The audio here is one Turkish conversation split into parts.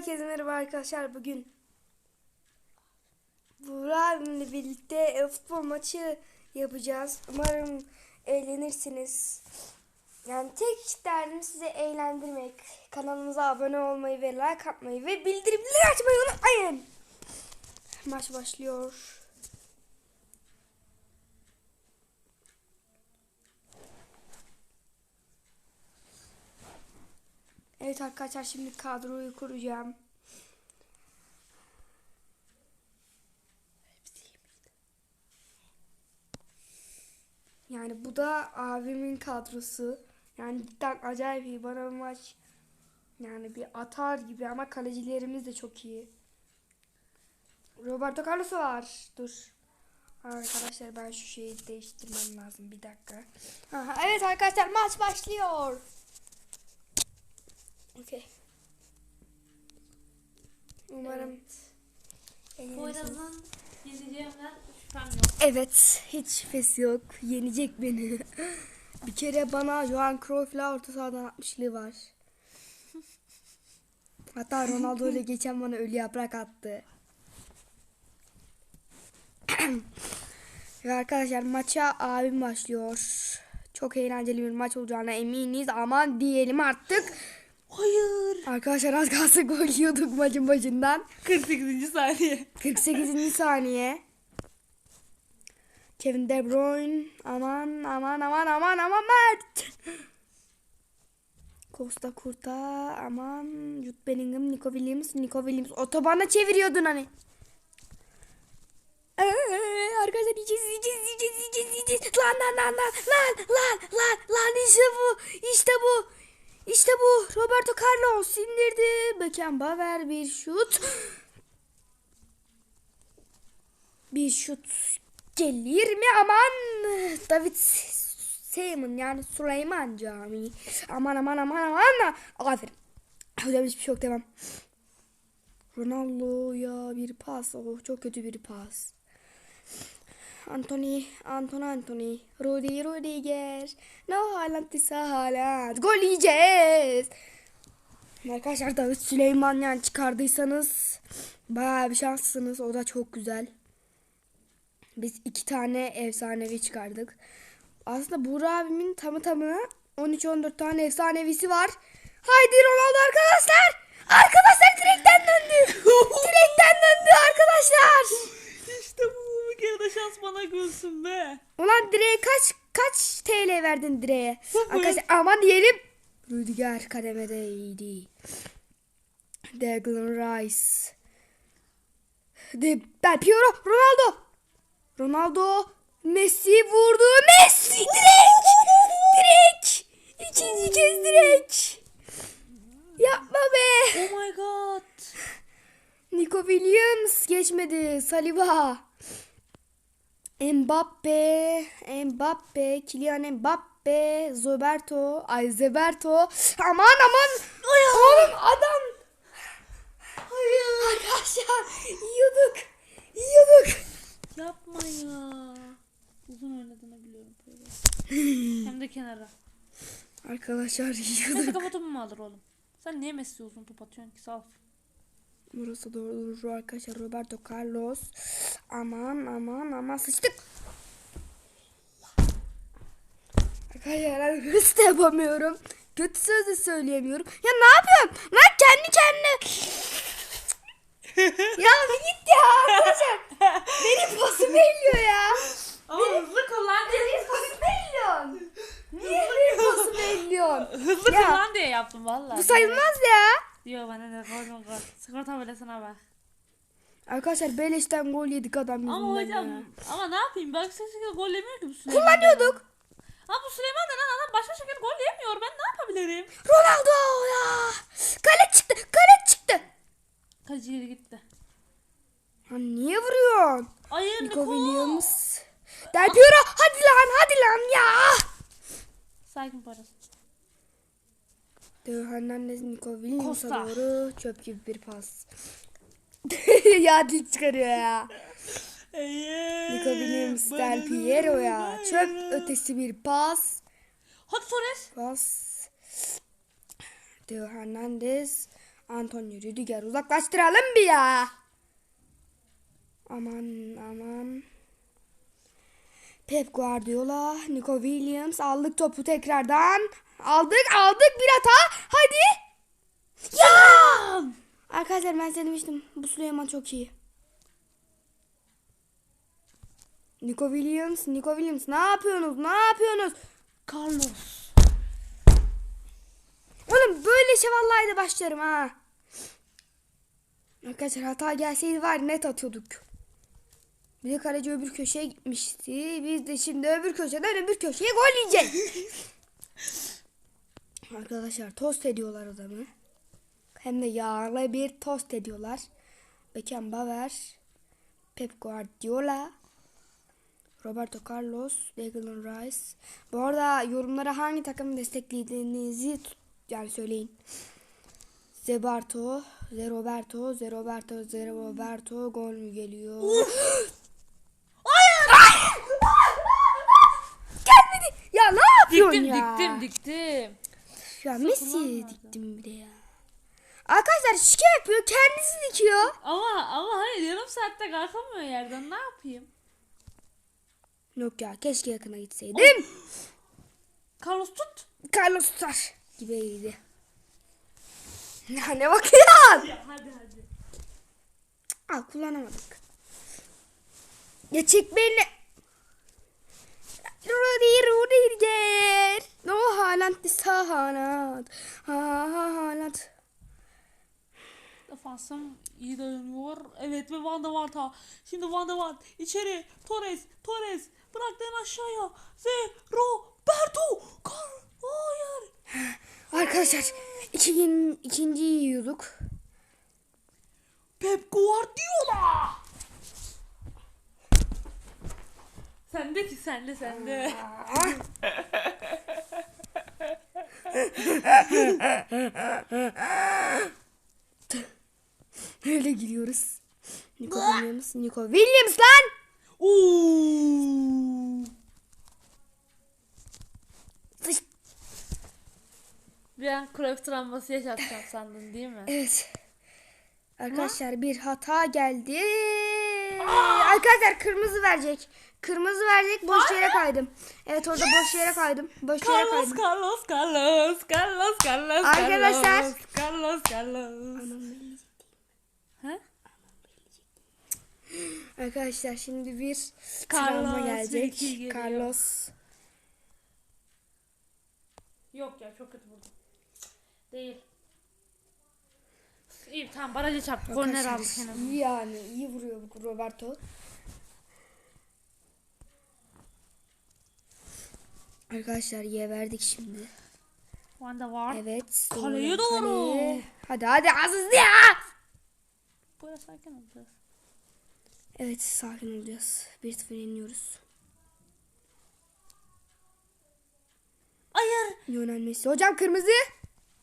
Herkese merhaba arkadaşlar. Bugün Buğra abimle birlikte e, futbol maçı yapacağız. Umarım eğlenirsiniz. Yani tek derdim size eğlendirmek. Kanalımıza abone olmayı ve like atmayı ve bildirimleri açmayı unutmayın. Maç başlıyor. Evet arkadaşlar şimdi kadroyu kuracağım. Yani bu da abimin kadrosu. Yani cidden acayip iyi. Bana bu maç yani bir atar gibi ama kalecilerimiz de çok iyi. Roberto Carlos var. Dur. Arkadaşlar ben şu şeyi değiştirmem lazım. Bir dakika. Aha, evet arkadaşlar maç başlıyor. Okey. Umarım eğlenirsiniz. Poyraz'ın yeneceğimden şüphem yok. Evet, hiç şüphesi yok. Yenecek beni. bir kere bana Johan Cruyff'la orta sahadan atmışlığı var. Hatta Ronaldo ile geçen bana ölü yaprak attı. Ve arkadaşlar maça abim başlıyor. Çok eğlenceli bir maç olacağına eminiz. Aman diyelim artık. Hayır. Arkadaşlar az kalsın gol yiyorduk maçın başından. 48. saniye. 48. saniye. Kevin De Bruyne. Aman aman aman aman aman Mert. Costa Curta. Aman. Jude Bellingham. Nico Williams. Nico Williams. Otobana çeviriyordun hani. Ee, arkadaşlar yiyeceğiz yiyeceğiz yiyeceğiz yiyeceğiz yiyeceğiz. Lan lan lan lan lan lan lan lan işte bu işte bu. İşte bu. Roberto Carlos indirdi. Beckenbauer bir şut. Bir şut gelir mi? Aman David Seaman yani Süleyman Camii. Aman aman aman aman. Aferin. Hocam hiçbir şey yok devam. Ronaldo ya bir pas. Oh, çok kötü bir pas. Anthony, Anton Anthony, Rudy Rudiger, no Haaland ise Haaland. Gol yiyeceğiz. Arkadaşlar David Süleyman yani çıkardıysanız bayağı bir şanslısınız. O da çok güzel. Biz iki tane efsanevi çıkardık. Aslında Buğra abimin tamı tamına 13-14 tane efsanevisi var. Haydi Ronaldo arkadaşlar. Arkadaşlar direkten döndü. direkten döndü arkadaşlar. İşte bu bir kere de şans bana gülsün be. Ulan direğe kaç kaç TL verdin direğe? Arkadaşlar aman diyelim. Rüdiger kademedeydi. Declan Rice. De Del Piero Ronaldo. Ronaldo Messi vurdu. Messi direk. direk. İkinci kez direk. Yapma be. Oh my god. Nico Williams geçmedi. Saliba. Mbappe, Mbappe, Kylian Mbappe, Zoberto, ay Zeberto. Aman aman. Oğlum adam. Hayır. Arkadaşlar yiyorduk. Yiyorduk. Yapma ya. Uzun oynadığını biliyorum. Hem de kenara. Arkadaşlar yiyorduk. kafa topu mu alır oğlum? Sen niye Messi uzun top atıyorsun ki saf? Burası doğru arkadaşlar Roberto Carlos. Aman aman aman sıçtık. Arkadaşlar hırs da yapamıyorum. Kötü söz de söyleyemiyorum. Ya ne yapıyorsun? Lan kendi kendine. ya bir git ya arkadaşlar. Benim pasımı elliyor ya. Ama hızlı kullan Benim pasımı elliyorsun. Niye benim pasımı elliyorsun? Hızlı Ya. kullan diye yaptım valla. Bu sayılmaz ya. Diyor bana ne koydun koy. Skor tabelasına bak. Arkadaşlar beleşten gol yedik adam yüzünden Ama ya. hocam ama ne yapayım? Bak şekilde gol yemiyor ki bu Süleyman. Kullanıyorduk. Ha bu Süleyman denen adam başka şekilde gol yemiyor. Ben ne yapabilirim? Ronaldo ya. Kale çıktı. Kale çıktı. Kaleci geri gitti. Ha niye vuruyorsun? Hayır Nico Niko. Williams. Del Piero hadi lan hadi lan ya. Sakin parası. Teo Hernandez Nico Williams'a Costa. doğru çöp gibi bir pas. ya dil çıkarıyor ya. Nico Williams Del Piero ya. Çöp ötesi bir pas. Hadi Torres. Pas. Teo Hernandez. Antonio Rüdiger uzaklaştıralım bir ya. Aman aman. Pep Guardiola, Nico Williams aldık topu tekrardan. Aldık aldık bir hata. Hadi. Ya! Arkadaşlar ben size demiştim. Bu Süleyman çok iyi. Nico Williams, Nico Williams ne yapıyorsunuz? Ne yapıyorsunuz? Carlos. Oğlum böyle şey vallahi de başlarım ha. Arkadaşlar hata gelseydi var net atıyorduk. Bir de kaleci öbür köşeye gitmişti. Biz de şimdi öbür köşeden öbür köşeye gol yiyeceğiz. Arkadaşlar tost ediyorlar adamı. Hem de yağlı bir tost ediyorlar. Beckenbauer, Pep Guardiola, Roberto Carlos, Declan Rice. Bu arada yorumlara hangi takımı desteklediğinizi yani söyleyin. Zebarto, Zeroberto, Zeroberto, Zeroberto gol mü geliyor? Gelmedi. Ya ne yapıyorsun Diktim ya? diktim diktim. Ya Messi diktim bir de ya. Arkadaşlar şike yapıyor kendisi dikiyor. Ama ama hayır yarım saatte kalkamıyor yerden ne yapayım? Yok ya keşke yakına gitseydim. Carlos tut. Carlos tutar gibiydi. Ya ne bakıyorsun? Ya hadi hadi. Aa kullanamadık. Ya çek Rudy Rudiger. No Haaland ist Haaland. Ha ha Haaland. Defansım iyi dayanıyor. Evet ve Van der Vaart ha. Şimdi Van der Vaart içeri. Torres. Torres. Bıraktın aşağıya. Roberto. Kar. Hayır. Arkadaşlar iki gün, ikinciyi yiyorduk. Pep Guardiola. Sende ki sende sende. Öyle gidiyoruz. Nico Williams. Nico Williams lan. Oo. Bir an Cruyff travması yaşatacağım sandın değil mi? Evet. Arkadaşlar bir hata geldi. Arkadaşlar kırmızı verecek. Kırmızı verecek. Boş yere kaydım. Evet orada boş yere kaydım. Boş yere Carlos, kaydım. Carlos, Carlos, Carlos, Carlos, Arkadaşlar. Carlos, Carlos, Carlos. Ha? Arkadaşlar şimdi bir Carlos travma gelecek. Carlos. Yok ya çok kötü vurdum. Değil. İyi tamam barajı çarptı. Korner iyi yani iyi vuruyor bu Roberto. Arkadaşlar ye verdik şimdi. Van de var. Evet. Kaleye doğru. Hadi hadi Aziz ya. Böyle sakin ol biraz. Evet sakin olacağız. 1-0 yeniyoruz. Hayır. Lionel Messi. Hocam kırmızı.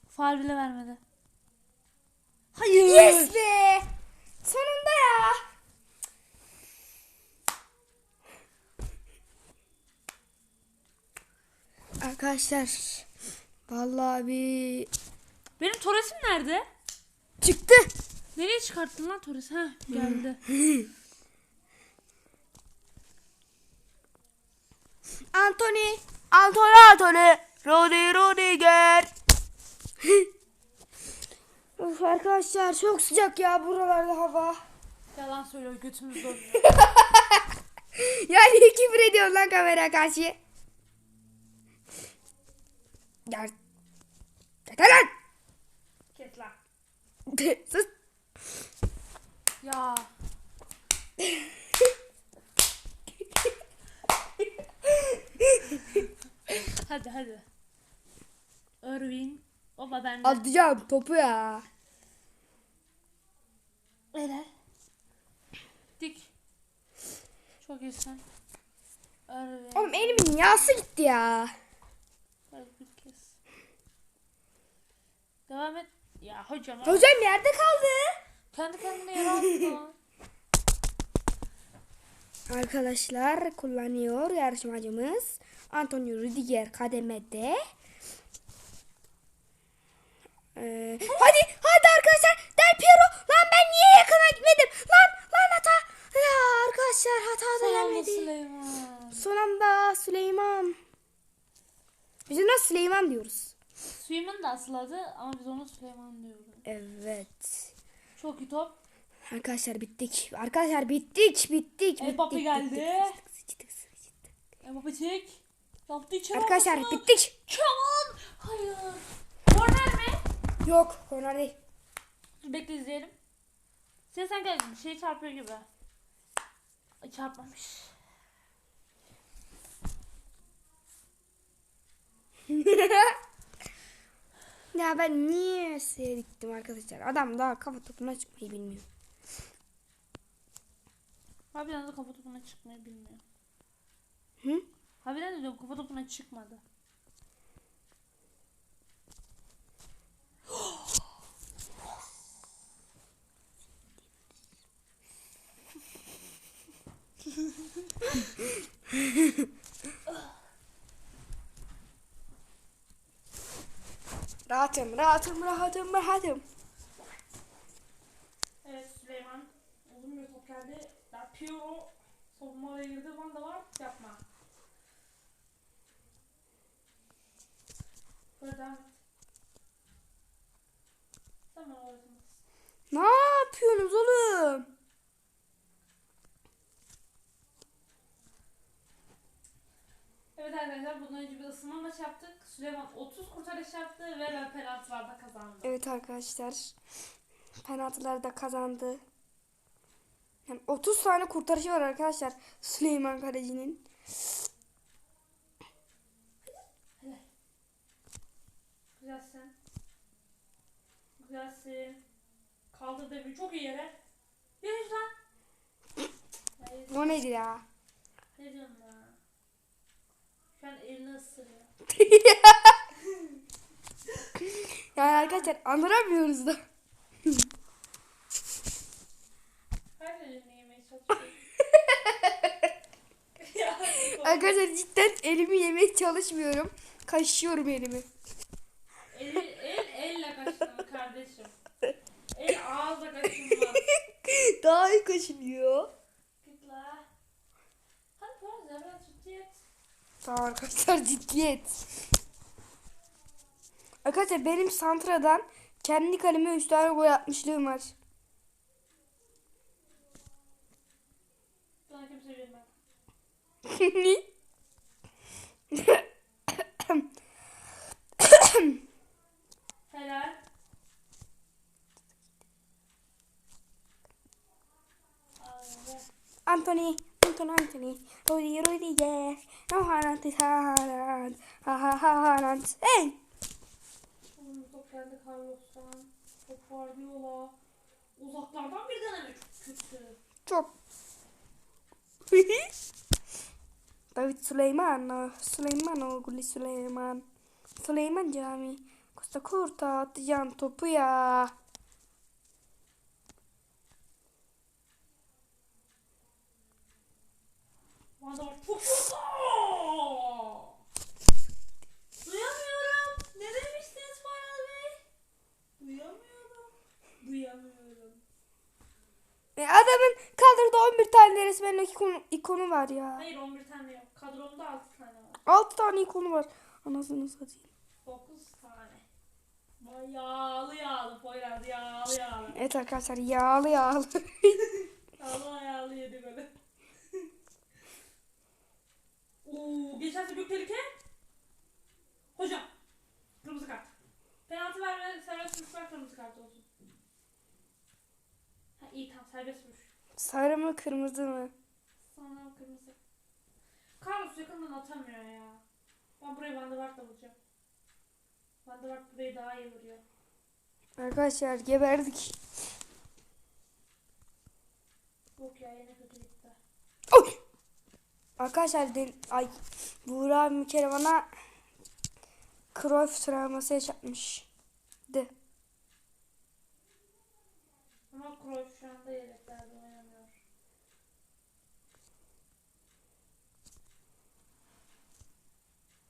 Faal bile vermedi. Hayır. Yes be. Sonunda ya. Arkadaşlar. Vallahi bir Benim Torres'im nerede? çıktı. Nereye çıkarttın lan Torres? Ha geldi. Anthony. Anthony Anthony. Rodi Rodiger. of arkadaşlar çok sıcak ya buralarda hava. Yalan söylüyor götümüz donuyor. Yani küfür ediyorsun lan kamera karşı. Gel. Yeter lan. Kes lan. Sus. Ya. hadi hadi. Irving. Baba bende. Atacağım topu ya. Helal. Dik. Çok iyisin. Irving. Oğlum elimin yağsı gitti ya. Hadi. Devam et. Ya hocam. Hocam yerde kaldı. Kendi kendine yaratma. Arkadaşlar kullanıyor yarışmacımız. Antonio Rüdiger kademede. Ee, hadi hadi arkadaşlar Del Piero lan ben niye yakına gitmedim lan lan hata ya arkadaşlar hata da gelmedi son anda Süleyman biz ona Süleyman diyoruz Süleyman da asıl adı ama biz ona Süleyman diyoruz. Evet. Çok iyi top. Arkadaşlar bittik. Arkadaşlar bittik bittik. Mbappe bittik, geldi. sıçtık, sıçtık. Mbappe çek. Yaptı içeri Arkadaşlar ortasına. bittik. Kemal. Hayır. Korner mi? Yok korner değil. Dur bekle izleyelim. Sen gel şey çarpıyor gibi. Çarpmamış. ya ben niye seyrettim arkadaşlar? Adam daha kafa topuna çıkmayı bilmiyor. Harbiden de kafa topuna çıkmayı bilmiyor. Hı? Harbiden de diyorum kafa topuna çıkmadı. Rahatım, rahatım, rahatım, rahatım. Evet Süleyman. Uzun bir top geldi. Ya Piero savunma oraya girdi. Van da var. Yapma. Sen bana öğretemezsin. Ne yapıyorsunuz oğlum? Evet arkadaşlar bundan önce bir ısınma maçı yaptık. Süleyman 30 kurtarış yaptı ve ben penaltılarda kazandım. Evet arkadaşlar. Penaltılarda kazandı. Yani 30 tane kurtarışı var arkadaşlar. Süleyman Kalecinin. Güzelsin. Güzelsin. Kaldır devri çok iyi yere. Yürü lan. Hayır, O neydi ya? ne diyorsun lan? Şu an elini ısırıyor. Yani arkadaşlar anlamıyoruz da. Her elini yemeye çalışıyor. ya, Arkadaşlar cidden elimi yemeye çalışmıyorum. Kaşıyorum elimi. el, el elle kaşınır kardeşim. El ağızla kaşınmaz. Daha iyi kaşınıyor. Git la. Hadi biraz ya biraz ciddiyet. Tamam arkadaşlar ciddiyet. Arkadaşlar benim Santra'dan kendi kaleme 3 tane gol atmışlığım var. Sana kimse bilmem. Helal. Abi. Anthony, Anthony, Anthony, Rudy, yes. No Haaland is Haaland. Ha ha ha Haaland. Hey! Oğlum bu top geldi Carlos'tan. Top Guardiola. Uzaklardan bir deneme çok kötü. Çok. David Süleyman, Süleyman oğlu Süleyman. Süleyman Cami. Costa Curta atacağın topu ya. Çok kötü. Duyamıyorum. Ne demiştiniz Faral Bey? Duyamıyorum. Duyamıyorum. E adamın kaldırdığı 11 tane resmen ikonu, ikonu var ya. Hayır 11 tane yok. Kadromda 6 tane var. 6 tane ikonu var. Anasını satayım. 9 tane. Vay yağlı yağlı Poyraz yağlı yağlı. Evet arkadaşlar yağlı yağlı. Yağlı yağlı yedi böyle. Oo, geçerse büyük tehlike. Hocam. Kırmızı kart. Penaltı verme, serbest vuruş var, kırmızı kart olsun. Ha iyi tamam serbest vuruş. Sarı mı kırmızı mı? Sonra kırmızı. Carlos yakından atamıyor ya. Ben burayı Van der Vaart'la vuracağım. Van der Vaart burayı daha iyi vuruyor. Arkadaşlar geberdik. Yok ya yine kötü gitti. Oy! Arkadaşlar den ay Buğra abi bir kere bana Cruyff travması yaşatmış. De. Ama Cruyff şu anda yedeklerde oynamıyor.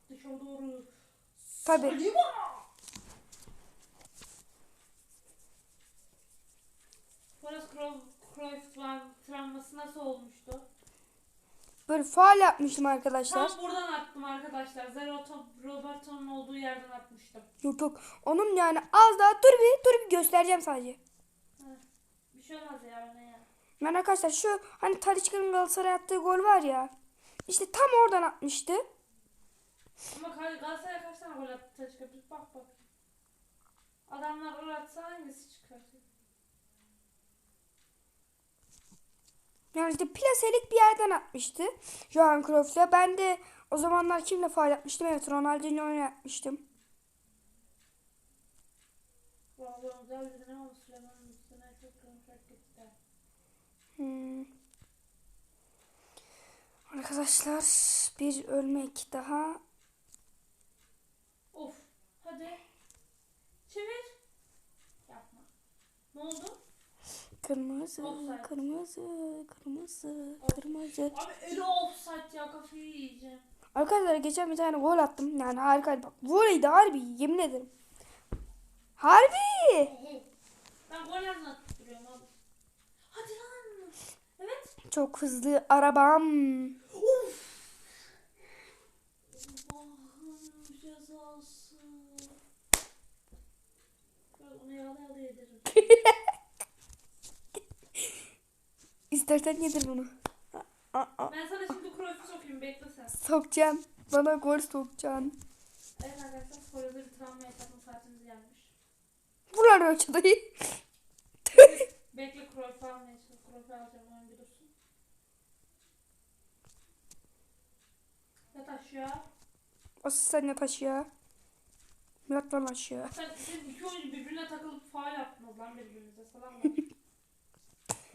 Dışarı doğru. Tabii. Salima! Forrest Cruyff, Cruyff travması nasıl olmuştu? Böyle faal yapmıştım arkadaşlar. Tam buradan attım arkadaşlar. Zeroto Roberto'nun olduğu yerden atmıştım. Yok yok. Onun yani az daha dur bir dur bir göstereceğim sadece. Bir şey olmaz ya ne ya. Yani arkadaşlar şu hani Talisca'nın Galatasaray attığı gol var ya. İşte tam oradan atmıştı. Ama Gal- Galatasaray kaç tane gol attı? Bir bak bak. Adamlar gol atsa hangisi çıkartıyor? Yani plaselik bir yerden atmıştı. Johan Cruyff'la. Ben de o zamanlar kimle faal yapmıştım? Evet konuşak gitti. Hmm. Arkadaşlar bir ölmek daha. Of. Hadi. Çevir. Yapma. Ne oldu? Kırmızı, Offside. kırmızı, kırmızı, kırmızı. Abi eli offside ya kafayı yiyeceğim. Arkadaşlar geçen bir tane gol attım. Yani harikaydı. Bak voleydi harbi yemin ederim. Harbi. Ben gol yazına tutturuyorum abi. Hadi lan. Evet. Çok hızlı arabam. Of. Allah'ın cezası. Ben onu yala yala yedirim. İstersen yedir bunu. Aa, aa. Ben sana şimdi Cruyff'u sokayım bekle sen. Sokacaksın. Bana gol sokacaksın. Evet arkadaşlar spoiler'da bir travma yaşatma saatimiz gelmiş. Vur lan ölçüdeyi. Bekle Cruyff'u almaya çalışıyorum. Cruyff'u alacağım oyun bir dursun. Yat aşağı. O sen yat aşağı. Yat lan aşağı. Sen, siz iki oyuncu birbirine takılıp faal yaptınız lan birbirinize salak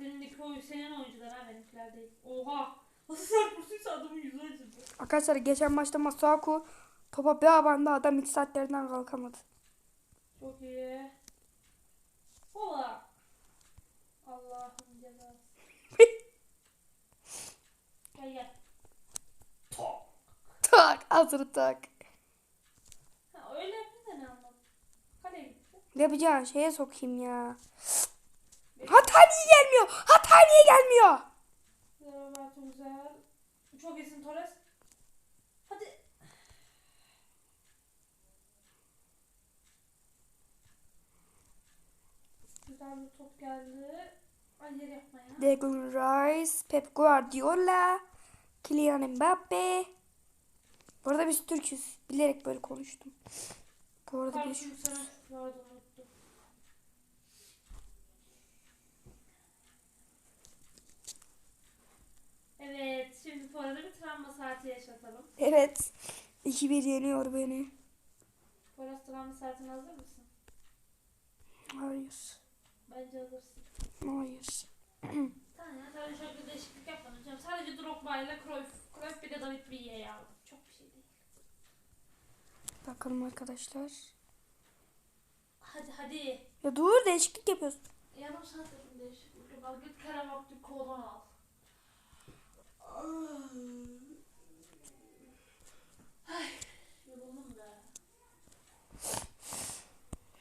iki oyun, senin oyuncular ha benimkiler değil. Oha! Nasıl sert vursuysa adamın yüzü acıdı. Arkadaşlar geçen maçta Masuaku topa bir abanda adam hiç saatlerden kalkamadı. Çok iyi. Ola! Allah'ım cezası. gel gel. Tok. tak hazır tak. Ha, öyle yapınca ne anladım? Kaleye gitti. Yapacağın şeye sokayım ya. Hata niye gelmiyor? Hata niye gelmiyor? Roberto güzel. Çok iyisin Torres. Hadi. Güzel bir top geldi. Ay yer yapma ya. Declan Rice, Pep Guardiola, Kylian Mbappe. Bu arada biz Türk'üz. Bilerek böyle konuştum. Bu arada biz sana Evet, şimdi arada bir travma saati yaşatalım. Evet. 2-1 yeniyor beni. Poyraz travma saatine hazır mısın? Hayır. Bence hazırsın. Hayır. Tamam ya, sadece şöyle bir değişiklik yapmadım canım. Sadece Drogba ile Cruyff, Cruyff bir de David Villa'yı aldım. Çok bir şey değil. Bakalım arkadaşlar. Hadi hadi. Ya dur değişiklik yapıyoruz. Yarım saat değişiklik. Al git Kerem Aktürkoğlu'nu al.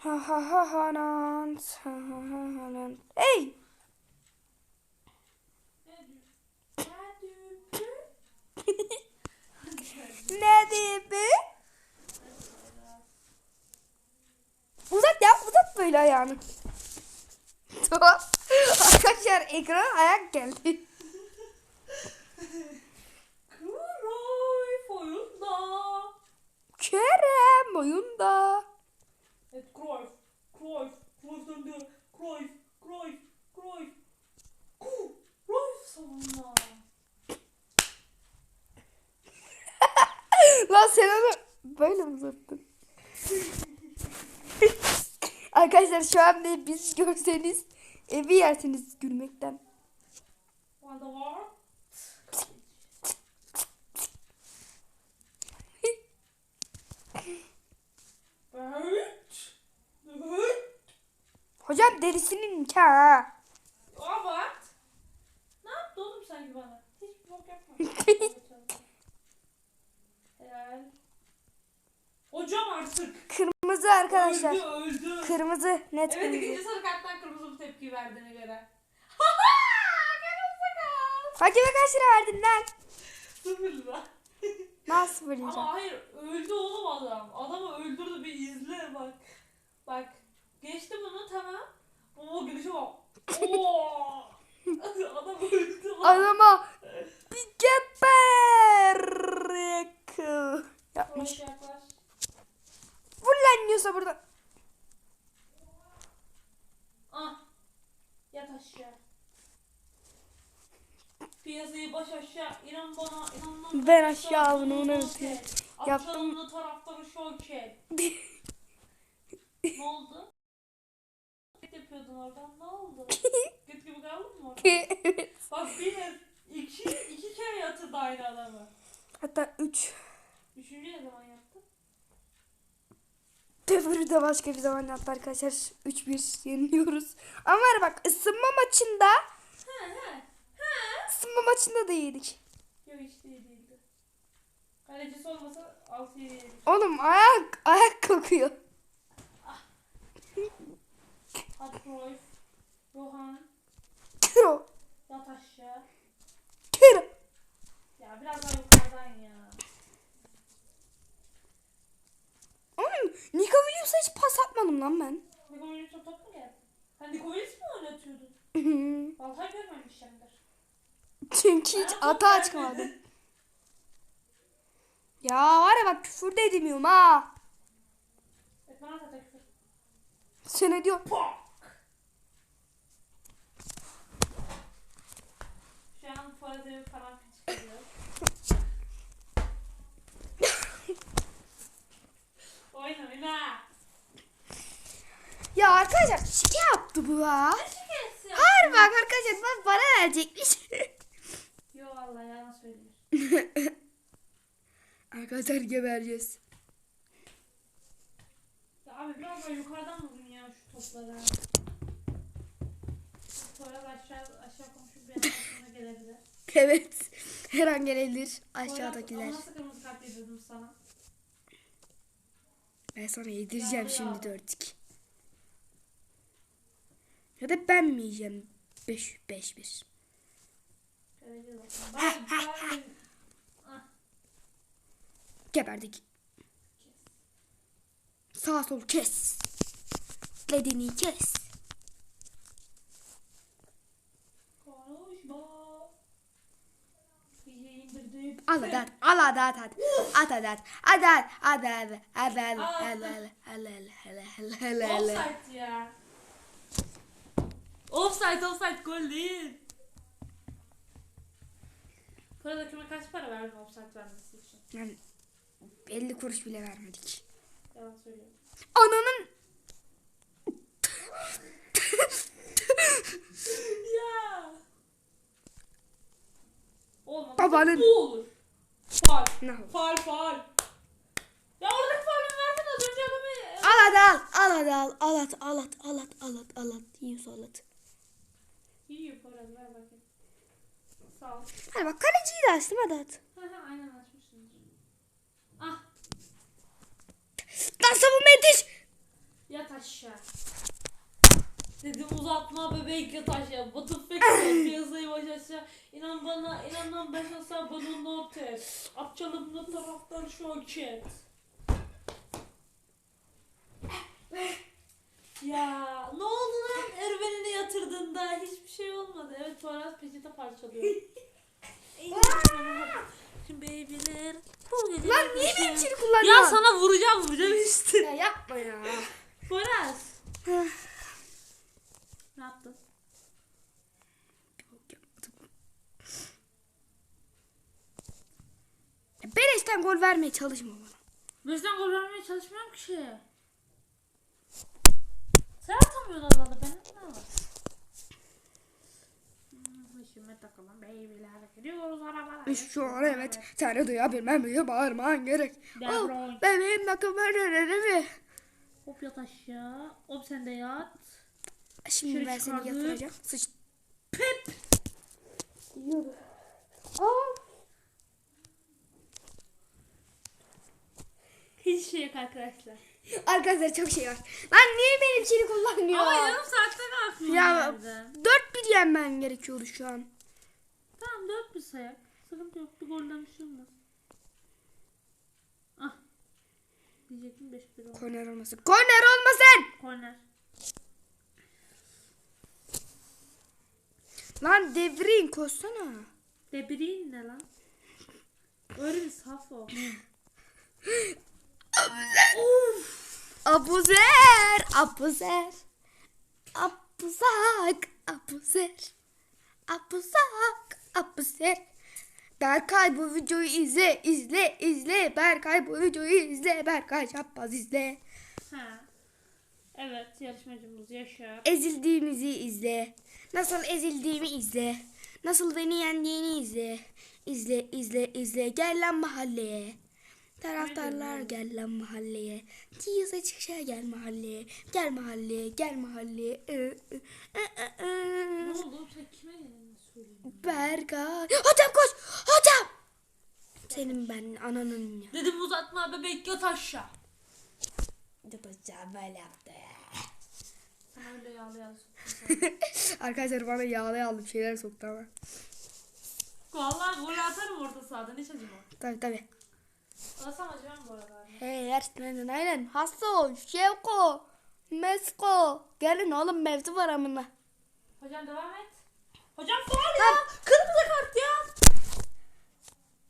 Ha ha ha ha nant. Ha ha ha ha nant. Ey! Ne be? Uzat ya uzat böyle ayağını. Arkadaşlar ekran ayak geldi. Cruyff oyunda. Kerem oyunda. Evet Cruyff. Cruyff. Cruyff döndü. Cruyff. Cruyff. Cruyff. Cruyff. Savunma. Lan sen onu böyle mi uzattın? Arkadaşlar şu an ne biz görseniz evi yersiniz gülmekten. Wanda var. Evet. Evet. Hocam derisinin nikahı ha. Ne yaptı oğlum sanki bana? Hiç bok yapma. Helal. Hocam artık. Kırmızı arkadaşlar. Öldü öldü. Kırmızı net Evet ikinci kırmızı. sarı karttan kırmızı bu tepki verdiğine göre. kırmızı kart. Hakime kaç lira verdin lan? Sıfır lira. Nasıl vuracağım? Ama hayır öldü oğlum adam. Adamı öldürdü bir izle bak. Bak geçti bunu tamam. O gülüşe bak. Oo! adam öldü lan. Adama bir geber yapmış. Fullenliyorsa burada. Ah. Yat aşağı. Piyasayı baş aşağı. İnan bana. inanmam. Ben aşağı bunu unutuyorum. Yaptım. Yaptım. taraftarı şok et. ne oldu? Ne yapıyordun oradan? Ne oldu? Git gibi kaldın mı orada? Bak bir, iki, iki kere yatırdı aynı adamı. Hatta 3. Üçüncü ne zaman yaptı? Öbürü de başka bir zaman yaptı arkadaşlar. 3-1 yeniliyoruz. Ama bak ısınma maçında He he. Isınma maçında da yedik. Yok hiç değil değildi. Kalecisi olmasa 6 7 yedik. Oğlum ayak ayak kokuyor. Atroy, Rohan, Kiro. yat aşağı. Kiro. Ya biraz daha yukarıdan ya. Oğlum Nico Williams'a hiç pas atmadım lan ben. Niko Williams'a top mu geldi? Sen Niko Williams mi oynatıyordun? Vallahi görmemişimdir. Çünkü hiç ata açmadım. Ya var ya bak küfür de edemiyorum ha. Küfür. Sen ne? Pak! Şu an Fuat'ı falan çıkıyor. oyna oyna. Ya arkadaşlar şike yaptı bu ha. Şikayet ya. Hayır bak arkadaşlar bana verecekmiş. Yo vallahi yalan söylüyor. arkadaşlar gebereceğiz. Ya abi biraz daha yukarıdan vurun ya şu toplara. Sonra aşağı aşağı komşu bir arkasına gelebilir. Evet. Her an gelebilir aşağıdakiler. Ama nasıl kırmızı kart yedirdim sana? Ben sana yedireceğim Ya, şimdi. 4-2. Ya da ben mi yiyeceğim? 5 5 1. Göreceğiz bakalım. Bak ben... Ah, Geberdik. Sağ sol kes. Ledini kes. konuşma. İyice indirdim. Al hadi at. Al hadi at at. At hadi at. Hadi at. Hadi hadi. Hadi hadi. Al. Hadi hadi. Hadi hadi. Hadi hadi. Hadi hadi. Offside ya. Offside offside gol değil. Burada kime kaç para verdin offside vermesi için? Yani 50 kuruş bile vermedik. Yalan söylüyorum. Ananın ya. Olmadı. Babanın- Bu olur. Faal. Ne oldu? Faal faal. Ya oradaki faalini verdin az önce adamı. Al hadi al. Al hadi al. Al at. Al at. Al at. Al at. Al at. Yiyorsa al at. Yiyor parası ver bakayım. Sağ ol. Hadi bak kaleciyi de açtım hadi at. Aynen açmışsındır. Ah Lan savunma yetiş. yat aşağı. Dedim uzatma bebek yat aşağı. Batı fekte piyasayı baş aşağı. İnan bana inanan beş aşağı bana not et. Apçalımlı taraftan şok et. Ya ne oldu lan Erben'ini yatırdığında hiçbir şey olmadı. Evet Poyraz peçete parçalıyor. Şimdi babyler. bu gece Lan niye benim için kullanıyorsun? Ya sana vuracağım vuracağım işte. Ya yapma ya. Poyraz. ne yaptın? Beleşten gol vermeye çalışma bana. Bizden gol vermeye çalışmıyorum ki. Sen atamıyorsun Allah'ını benim ne var? Hmm, Şimdi takalım babyler gidiyoruz arabalar. Şu an evet seni duyabilmem diye bağırman gerek. Oh, Bruyne. bebeğim takım mi? Hop yat aşağı. Hop sen de yat. Şimdi Şöyle ben seni çıkardık. yatıracağım. Sıç. Pep. Yürü. Aa. Hiç şey yok arkadaşlar. Arkadaşlar çok şey var. Lan niye benim için kullanmıyor? Ama yarım saatte kalkmıyor Ya evde. 4 bir yenmem gerekiyordu şu an. Tamam dört bir sayak. Sıkıntı yok. Bir golden bir şey olmaz. Ah. Diyecektim 5-1 oldu. Korner olmasın. Korner olmasın. Korner. Lan devrin koşsana. De Bruyne ne lan? Öyle bir saf o. Abuzer. Abuzer. Abuzak. Abuzer. Abuzak. Abuzer. Berkay bu videoyu izle, izle, izle. Berkay bu videoyu izle. Berkay Çapraz izle. Ha. Evet yarışmacımız Yaşar. Ezildiğimizi izle. Nasıl ezildiğimi izle. Nasıl beni yendiğini izle. İzle, izle, izle. Gel lan mahalleye. Taraftarlar gel lan mahalleye. Tiyiz açıkça gel mahalleye. Gel mahalleye, gel mahalleye. Ee, ee, ee, ee. Ne oldu? Sen kime söylüyorsun? Berkay. Hocam koş. Hocam. Senin ben ananın ya. Dedim uzatma bebek yat aşağı. Yapacağım böyle yaptı. Sana öyle yağlı yazdım. Arkadaşlar bana yağlı aldım şeyler soktu ama. Vallahi gol atarım orta sahadan hiç acımam. Tabi tabi. Bu arada. Hey gerçekten aynen. Hasso, Şevko, Mesko. Gelin oğlum mevzu var amına. Hocam devam et. Hocam faul ya. Kırmızı kart ya.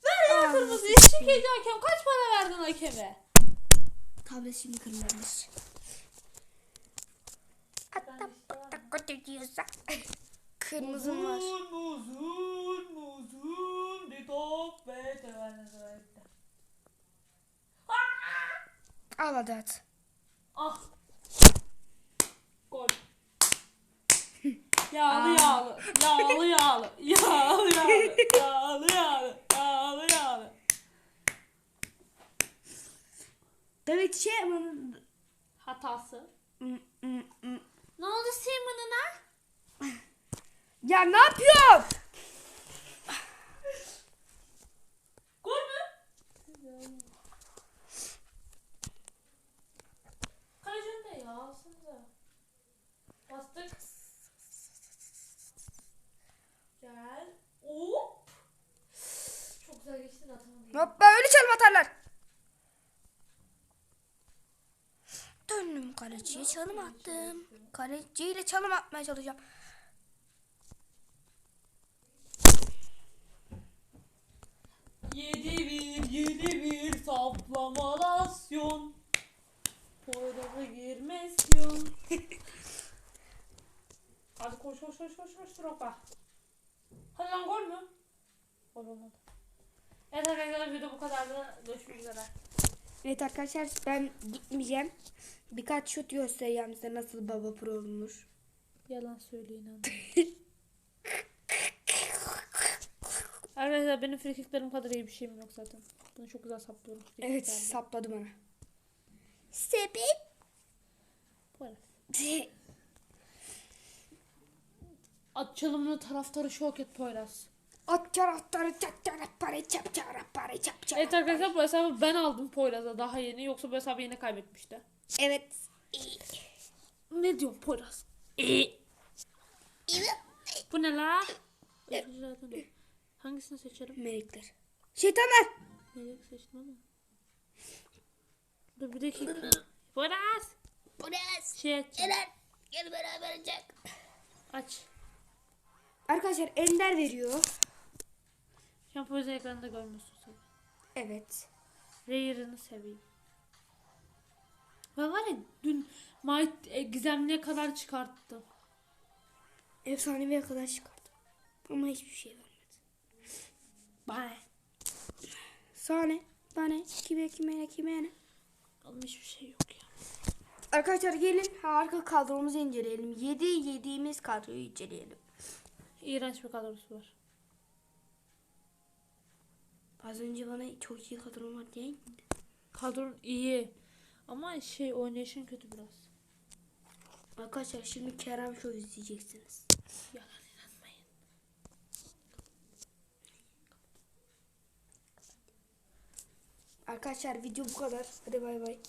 Ver ya kırmızıyı. Şikeci hakem. Kaç para verdin hakeme? Tablet şimdi kırılmış. Hatta hatta kötü diyorsa. Kırmızım var. uzun uzun bir top ve devam Al hadi at. Ah. Gol. Yağlı yağlı. Yağlı yağlı. Yağlı yağlı. Yağlı yağlı. Yağlı yağlı. Evet şey ama. Hatası. Ne oldu Simon'una? Ya ne yapıyorsun? Gol mü? Kaleci önde ya. Alsınıza. Bastık. Gel. Hop. Çok güzel geçti de atamadım. Hoppa öyle çalım atarlar. Döndüm kaleciye çalım attım. Kaleciyle çalım atmaya çalışacağım. Yedi bir, yedi bir saplamalasyon. Poyraza girmesyon. Hadi koş koş koş koş koş Drogba. Hadi lan gol mü? Gol olmadı. Evet arkadaşlar video bu kadardı. Görüşmek üzere. Evet arkadaşlar ben gitmeyeceğim. Birkaç şut göstereceğim size nasıl baba pro olunur. Yalan söyleyin anne. Arkadaşlar benim frikiklerim kadar iyi bir şeyim yok zaten. Bunu çok güzel saplıyorum. Evet sapladım ona. Sebep? Poyraz. At çalımını taraftarı şok et Poyraz. At taraftarı çat çarap para çap çarap para çap çarap. Evet arkadaşlar bu hesabı ben aldım Poyraz'a daha yeni. Yoksa bu hesabı yine kaybetmişti. Evet. Ne diyor Poyraz? bu ne la? Hangisini seçerim? Melekler. Şeytanlar. Melek seçtim ama. Dur bir dakika. Poyraz! Burası. Şey aç. Gel beraber olacak. Aç. Arkadaşlar Ender veriyor. Şu an Poyraz ekranında görmüyorsun sen. Evet. Rayer'ını seveyim. Ben var ya dün Might e, Gizemli'ye kadar çıkarttım. Efsaneviye kadar çıkardım. Ama hiçbir şey vermedi. Bana. Sahne. Bana. Kime kime kime ne? Oğlum hiçbir şey yok ya. Arkadaşlar gelin harika kadromuzu inceleyelim. 7 yediğimiz kadroyu inceleyelim. İğrenç bir kadrosu var. Az önce bana çok iyi kadrom var değil mi? Kadron iyi. Ama şey oynayışın kötü biraz. Arkadaşlar şimdi Kerem Show izleyeceksiniz. Yalan inanmayın. Arkadaşlar video bu kadar. Hadi bay bay.